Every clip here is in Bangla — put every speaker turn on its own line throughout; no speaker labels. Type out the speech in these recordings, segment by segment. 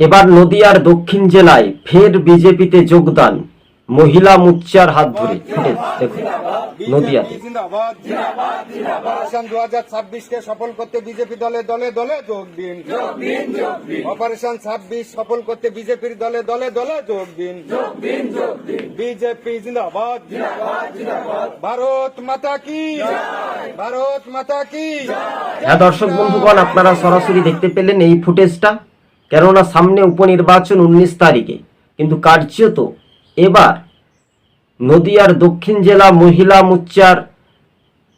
এবার নদিয়ার দক্ষিণ জেলায় ফের বিজেপিতে যোগদান। মহিলা মুচ্চার হাত ধরে। ফুটেজ দেখুন নদিয়াতে।
অপারেশন দু হাজার ছাব্বিশকে সফল করতে বিজেপি দলে দলে দলে যোগ দিন। অপারেশন ছাব্বিশ সফল করতে বিজেপির দলে দলে দলে যোগ দিন। বিজেপি জিন্দাবাদ। ভারত মাতা কি? ভারত মাতা কি?
হ্যাঁ দর্শক বন্ধুগণ আপনারা সরাসরি দেখতে পেলেন এই ফুটেজটা। কেননা সামনে উপনির্বাচন উনিশ তারিখে, কিন্তু কার্যত এবার নদিয়ার দক্ষিণ জেলা মহিলা মোর্চার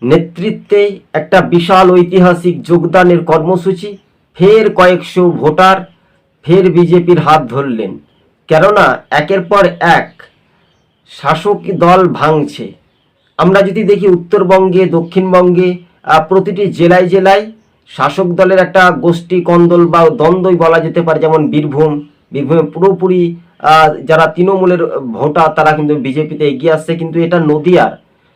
নেতৃত্বে একটা বিশাল ঐতিহাসিক যোগদানের কর্মসূচি, ফের কয়েকশো ভোটার ফের বিজেপির হাত ধরলেন। কেননা একের পর এক শাসক দল ভাঙছে। আমরা যদি দেখি উত্তরবঙ্গে, দক্ষিণবঙ্গে প্রতিটি জেলায় জেলায় শাসক দলের একটা গোষ্ঠী, কন্দল বা দ্বন্দ্বই বলা যেতে পারে, যেমন বীরভূম। বীরভূমে পুরোপুরি যারা তৃণমূলের ভোটার, তারা কিন্তু বিজেপিতে এগিয়ে আসছে। কিন্তু এটা নদিয়ার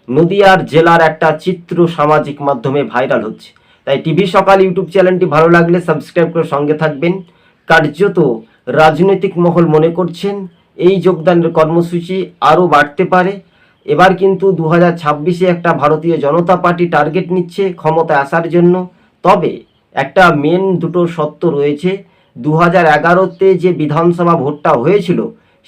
নদিয়ার জেলার একটা চিত্র সামাজিক মাধ্যমে ভাইরাল হচ্ছে। তাই টিভি সকাল ইউটিউব চ্যানেলটি ভালো লাগলে সাবস্ক্রাইব করে সঙ্গে থাকবেন। কার্যত রাজনৈতিক মহল মনে করছেন, এই যোগদানের কর্মসূচি আরও বাড়তে পারে। এবার কিন্তু দু হাজার একটা ভারতীয় জনতা পার্টি টার্গেট নিচ্ছে ক্ষমতায় আসার জন্য। তবে একটা মেন দুটো সত্য রয়েছে। দু হাজার এগারোতে যে বিধানসভা ভোটটা হয়েছিল,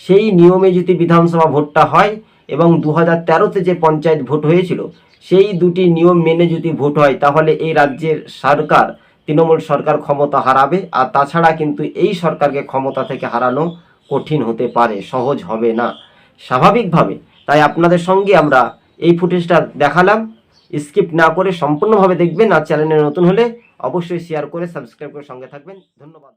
সেই নিয়মে যদি বিধানসভা ভোটটা হয় এবং দু হাজার তেরোতে যে পঞ্চায়েত ভোট হয়েছিল, সেই দুটি নিয়ম মেনে যদি ভোট হয়, তাহলে এই রাজ্যের সরকার, তৃণমূল সরকার ক্ষমতা হারাবে। আর তাছাড়া কিন্তু এই সরকারকে ক্ষমতা থেকে হারানো কঠিন হতে পারে, সহজ হবে না। স্বাভাবিকভাবে, তাই আপনাদের সঙ্গে আমরা এই ফুটেজটা দেখালাম। স্কিপ না করে সম্পূর্ণভাবে দেখবেন আর চ্যানেলে নতুন হলে অবশ্যই শেয়ার করে সাবস্ক্রাইব করে সঙ্গে থাকবেন। ধন্যবাদ।